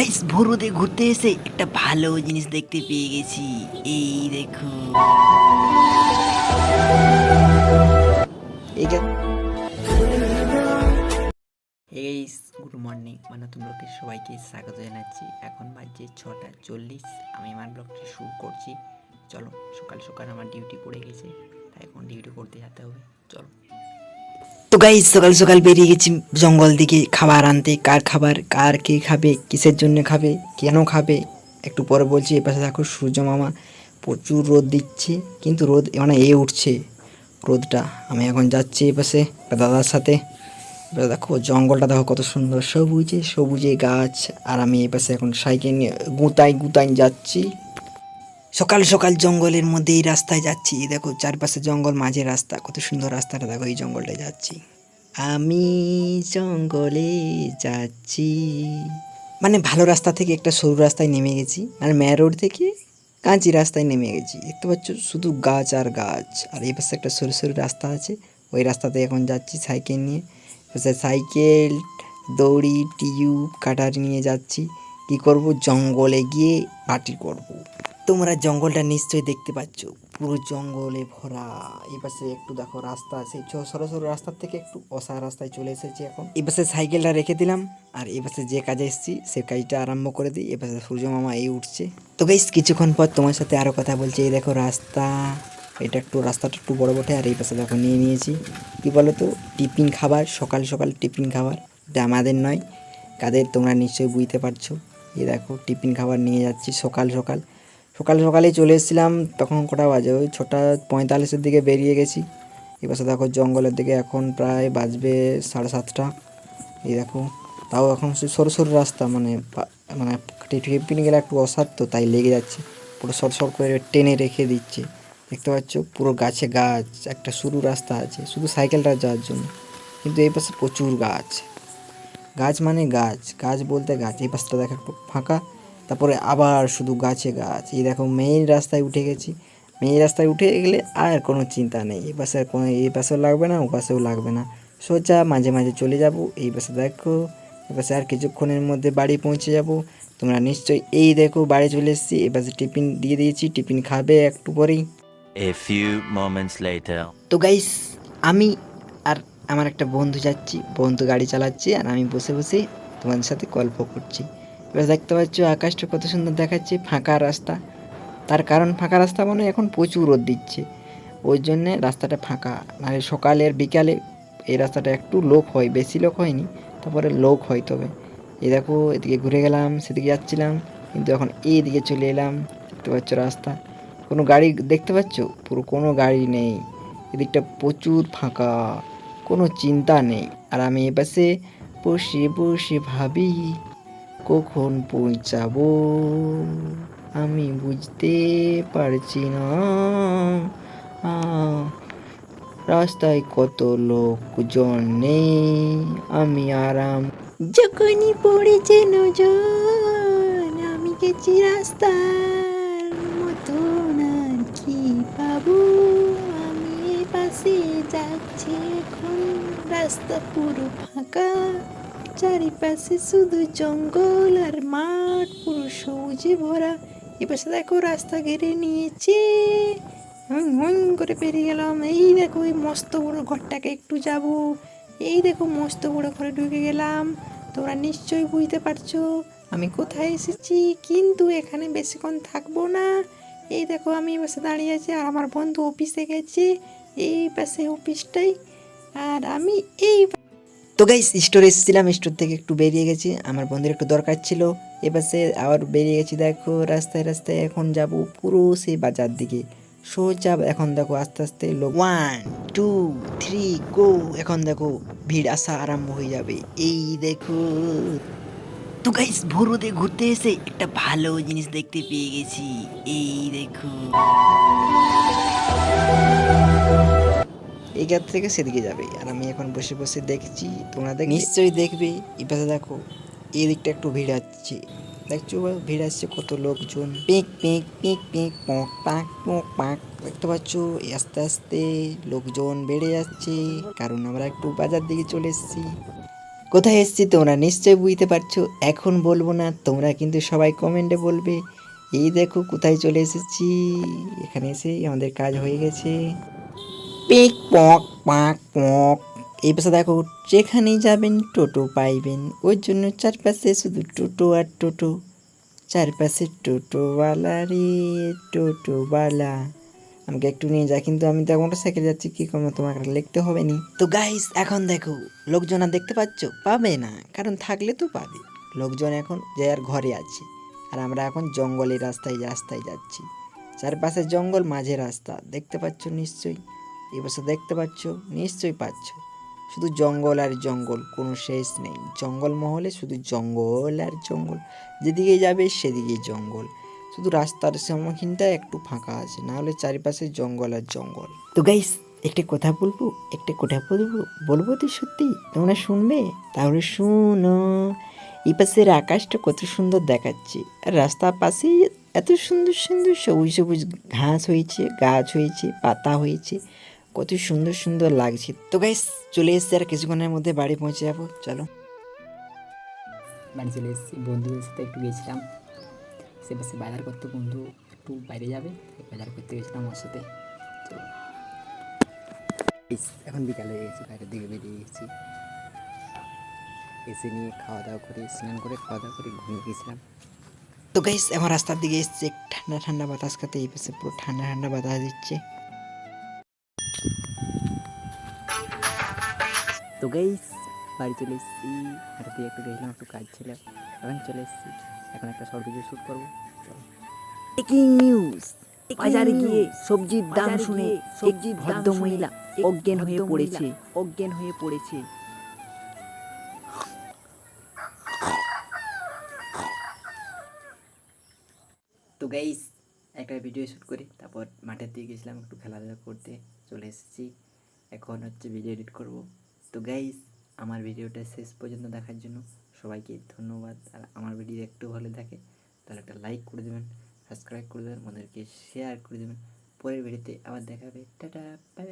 Guys ভোরুতে ঘুরতে এসে একটা ভালো জিনিস দেখতে পেয়ে গেছি। এই দেখো। এই গাইস গুড মর্নিং মানে তোমরাকে সবাইকে স্বাগত জানাচ্ছি। এখন বাজছে ছটা চল্লিশ। আমি আমার ব্লগটি শুরু করছি। চলো, সকাল সকাল আমার ডিউটি পড়ে গেছে। তাই এখন ডিউটি করতে যেতে হবে। চলো। তো গাইস সকাল সকাল বেরিয়ে গেছি জঙ্গল দিকে। খাবার আনতে, কার খাবার, কার কে খাবে, কিসের জন্য খাবে, কেন খাবে? একটু পরে বলছি, এ পাশে দেখো সূর্য মামা প্রচুর রোদ দিচ্ছে, কিন্তু রোদ মানে এ উঠছে, রোদটা। আমি এখন যাচ্ছি এ পাশে দাদার সাথে। দেখো জঙ্গলটা দেখো কত সুন্দর, সবুজে সবুজে গাছ। আর আমি এই পাশে এখন সাইকেল নিয়ে গুতাই গুতাই যাচ্ছি। সকাল সকাল জঙ্গলের মধ্যে এই রাস্তায় যাচ্ছি। দেখো, চারপাশে জঙ্গল, মাঝে রাস্তা। কত সুন্দর রাস্তাটা, দেখো এই জঙ্গলটায় যাচ্ছি। আমি জঙ্গলে যাচ্ছি। মানে ভালো রাস্তা থেকে একটা সরু রাস্তায় নেমে গেছি মানে মেয়া রোড থেকে কাঁচি রাস্তায় নেমে গেছি। দেখতে পাচ্ছ, শুধু গাছ আর গাছ। আর এই পাশে একটা সরু সরু রাস্তা আছে। ওই রাস্তাতে এখন যাচ্ছি সাইকেল নিয়ে। পাশে সাইকেল, দড়ি, টিউব, কাটার নিয়ে যাচ্ছি। কি করব? জঙ্গলে গিয়ে পার্টি করব। তোমরা জঙ্গলটা নিশ্চয়ই দেখতে পাচ্ছ। পুরো জঙ্গলে ভরা। এই পাশে একটু দেখো রাস্তা আছে। ছ- সরো সরো, রাস্তার থেকে একটু অসা রাস্তায় চলে এসেছি এখন। এই পাশে সাইকেলটা রেখে দিলাম। আর এই পাশে যে কাজে এসেছি, সে কাজটা আরম্ভ করে দিই। এ পাশে সূর্য মামা এই উঠছে। তো গাইস কিছুক্ষণ পর তোমার সাথে আরও কথা বলছি। এই দেখো রাস্তা। এটা একটু, রাস্তাটা একটু বড় বটে। আর এই পাশে দেখো নিয়ে নিয়েছি। কি বলো তো টিফিন খাবার, সকাল সকাল টিফিন খাবার। এটা আমাদের নয়। কাদের তোমরা নিশ্চয়ই বুঝতে পারছ। এই দেখো, টিফিন খাবার নিয়ে যাচ্ছি সকাল সকাল। সকাল সকালেই চলে এসেছিলাম। তখন কটা বাজে? ওই ছটা পঁয়তাল্লিশের দিকে বেরিয়ে গেছি। এবার দেখো জঙ্গলের দিকে এখন প্রায় বাজবে সাড়ে সাতটা। এই দেখো, তাও এখন সরু সরু রাস্তা মানে মানে টিফিনে গেলে একটু অসাধ্য, তাই লেগে যাচ্ছে। পুরো সর সর করে টেনে রেখে দিচ্ছে। দেখতে পাচ্ছ, পুরো গাছে গাছ, একটা সরু রাস্তা আছে, শুধু সাইকেলটা যাওয়ার জন্য। কিন্তু এই পাশে প্রচুর গাছ। গাছ মানে গাছ গাছ বলতে গাছ। এই পাশটা দেখো একটু ফাঁকা। তারপরে আবার শুধু গাছে গাছ। এই দেখো মেইন রাস্তায় উঠে গেছি। মেইন রাস্তায় উঠে গেলে আর কোনো চিন্তা নেই। এই পাশে আর কোনো এই পাশেও লাগবে না ও পাশেও লাগবে না। সোজা মাঝে মাঝে চলে যাব। এই পাশে দেখো এই পাশে আর কিছুক্ষণের মধ্যে বাড়ি পৌঁছে যাব। তোমরা নিশ্চয়ই এই দেখো বাড়ি চলে এসেছি। এই পাশে টিফিন দিয়ে দিয়েছি। টিফিন খাবে একটু পরেই। A few moments later. তো গাইস আমি আর আমার একটা বন্ধু যাচ্ছি। বন্ধু গাড়ি চালাচ্ছি আর আমি বসে বসে তোমাদের সাথে গল্প করছি। এবার দেখতে পাচ্ছ আকাশটা কত সুন্দর দেখাচ্ছে, ফাঁকা রাস্তা। তার কারণ ফাঁকা রাস্তা মানে এখন প্রচুর রোদ দিচ্ছে। ওই জন্যে রাস্তাটা ফাঁকা। মানে সকালের বিকালে এই রাস্তাটা একটু লোক হয়, বেশি লোক হয়নি, তারপরে লোক হয় তবে। এ দেখো, এদিকে ঘুরে গেলাম, সেদিকে যাচ্ছিলাম, কিন্তু এখন এই দিকে চলে এলাম। দেখতে পাচ্ছ রাস্তা। কোনো গাড়ি দেখতে পাচ্ছ? পুরো কোনো গাড়ি নেই। এদিকটা প্রচুর ফাঁকা। কোনো চিন্তা নেই। আর আমি এপাশে বসে বসে ভাবি কখন পৌঁছাবো আমি বুঝতে পারছি না। রাস্তায় কত লোকজন নেই, আমি আরাম যখনই পড়েছে নজন আমি গেছি রাস্তার মতো না কি পাবো? আমি পাশে যাচ্ছি এখন, রাস্তা পুরো ফাঁকা। চারিপাশে শুধু জঙ্গল আর মাঠ, পুরো সবুজে ভরা। এপাশে দেখো রাস্তা ঘেরে নিয়েছে। হুম হুম করে পেরিয়ে গেলাম। এই দেখো এই মস্ত বড় ঘরটাকে একটু যাব। এই দেখো মস্ত বড় ঘরে ঢুকে গেলাম। তোমরা নিশ্চয়ই বুঝতে পারছ আমি কোথায় এসেছি, কিন্তু এখানে বেশিক্ষণ থাকব না। এই দেখো আমি পাশে দাঁড়িয়ে আছি আর আমার বন্ধু অফিসে গেছে। এই পাশে অফিসটাই। আর আমি এই তো গাইস স্টোরে এসেছিলাম স্টোর থেকে একটু বেরিয়ে গেছি। আমার বন্ধুর একটু দরকার ছিল। এপাশে আবার বেরিয়ে গেছি, দেখো, রাস্তায় রাস্তায় এখন যাব পুরো সেই বাজার দিকে। সোজা, এখন দেখো, আস্তে আস্তে লোক ওয়ান টু থ্রি গো এখন দেখো, ভিড় আসা আরম্ভ হয়ে যাবে। এই দেখো। তো গাইস ভোরুতে ঘুরতে এসে একটা ভালো জিনিস দেখতে পেয়ে গেছি। এই দেখো। এই থেকে সেদিকে যাবে। আর আমি এখন বসে বসে দেখছি, তোমরা দেখ নিশ্চয়ই দেখবে। এই পাশে দেখো, এই দিকটা একটু ভিড় আসছে। দেখছ ভিড় আসছে কত লোকজন। পিক পিক পিক পিক, পক, পাঁক পক, পাঁক। দেখতে পাচ্ছ আস্তে আস্তে লোকজন বেড়ে যাচ্ছে, কারণ আমরা একটু বাজার দিকে চলে এসেছি। কোথায় এসেছি তোমরা নিশ্চয়ই বুঝতে পারছ, এখন বলব না, তোমরা কিন্তু সবাই কমেন্টে বলবে, এই দেখো কোথায় চলে এসেছি। এখানে এসে আমাদের কাজ হয়ে গেছে। পিক পক, পাক পক। এই পাশে দেখো, যেখানেই যাবেন টোটো পাইবেন। ওই জন্য চারপাশে শুধু টোটো আর টোটো। চারপাশে টোটোওয়ালা রে টোটোওয়ালা। আমাকে একটু নিয়ে যা কিন্তু আমি তো মোটর সাইকেল যাচ্ছি, কী করব? তোমাকে লিখতে হবে নি। তো গাইস এখন দেখো, লোকজন আর দেখতে পাচ্ছ? পাবে না, কারণ থাকলে তো পাবে। লোকজন এখন যে আর ঘরে আছে, আর আমরা এখন জঙ্গলের রাস্তায় রাস্তায় যাচ্ছি। চারপাশে জঙ্গল, মাঝে রাস্তা। দেখতে পাচ্ছ নিশ্চয়ই? এবছর দেখতে পাচ্ছ, নিশ্চয়ই পাচ্ছ। শুধু জঙ্গল আর জঙ্গল, কোনো শেষ নেই। জঙ্গল মহলে শুধু জঙ্গল আর জঙ্গল যেদিকে যাবে সেদিকে জঙ্গল। শুধু রাস্তার সম্মুখীনটা একটু ফাঁকা আছে না হলে চারিপাশে জঙ্গল আর জঙ্গল। তো গাইস একটা কথা বলব, একটা কথা বলব বলব তো সত্যি, তোমরা শুনবে? তাহলে শুনো, এই পাশের আকাশটা কত সুন্দর দেখাচ্ছে। আর রাস্তার পাশেই এত সুন্দর সুন্দর সবুজ সবুজ ঘাস হয়েছে, গাছ হয়েছে, পাতা হয়েছে। কত সুন্দর সুন্দর লাগছে। তো গাইস চলে এসছে আর কিছুক্ষণের মধ্যে বাড়ি পৌঁছে যাব চলো। বাড়ি চলে এসেছি বন্ধুদের সাথে একটু গেছিলাম। সে পাশে বাজার করতে বন্ধু একটু বাইরে যাবে বাজার করতে গেছিলাম ওর সাথে। তো এখন বিকাল হয়ে গেছে বাইরের দিকে বেরিয়ে গেছি। এসে নিয়ে খাওয়া দাওয়া করে স্নান করে খাওয়া দাওয়া করে ঘুমিয়ে গেছিলাম। তো গাইস এখন রাস্তার দিকে এসছে ঠান্ডা ঠান্ডা বাতাস খাতে এই পাশে পুরো ঠান্ডা ঠান্ডা বাতাস দিচ্ছে। তো গাইস বাড়ি চলে এসেছি। হাঁটা দিয়ে একটু গেছিলাম একটু কাজ ছিল এখন চলে এসেছি। এখন একটা শর্ট ভিডিও শ্যুট করব। চলো ব্রেকিং নিউজ বাজারে গিয়ে সবজির দাম শুনে সবজির ভদ্র মহিলা অজ্ঞান হয়ে পড়েছে। অজ্ঞান হয়ে পড়েছে। তো গাইস একটা ভিডিও শ্যুট করে তারপর মাঠের দিকে গেছিলাম একটু খেলাধুলা করতে চলে এসেছি। এখন হচ্ছে ভিডিও এডিট করব। তো গাইস আমার ভিডিওটা শেষ পর্যন্ত দেখার জন্য সবাইকে ধন্যবাদ। আর আমার ভিডিও একটু ভালো থাকে তাহলে একটা লাইক করে দেবেন সাবস্ক্রাইব করে দেবেন আমাদেরকে শেয়ার করে দেবেন। পরের ভিডিওতে আবার দেখা হবে টাটা বাই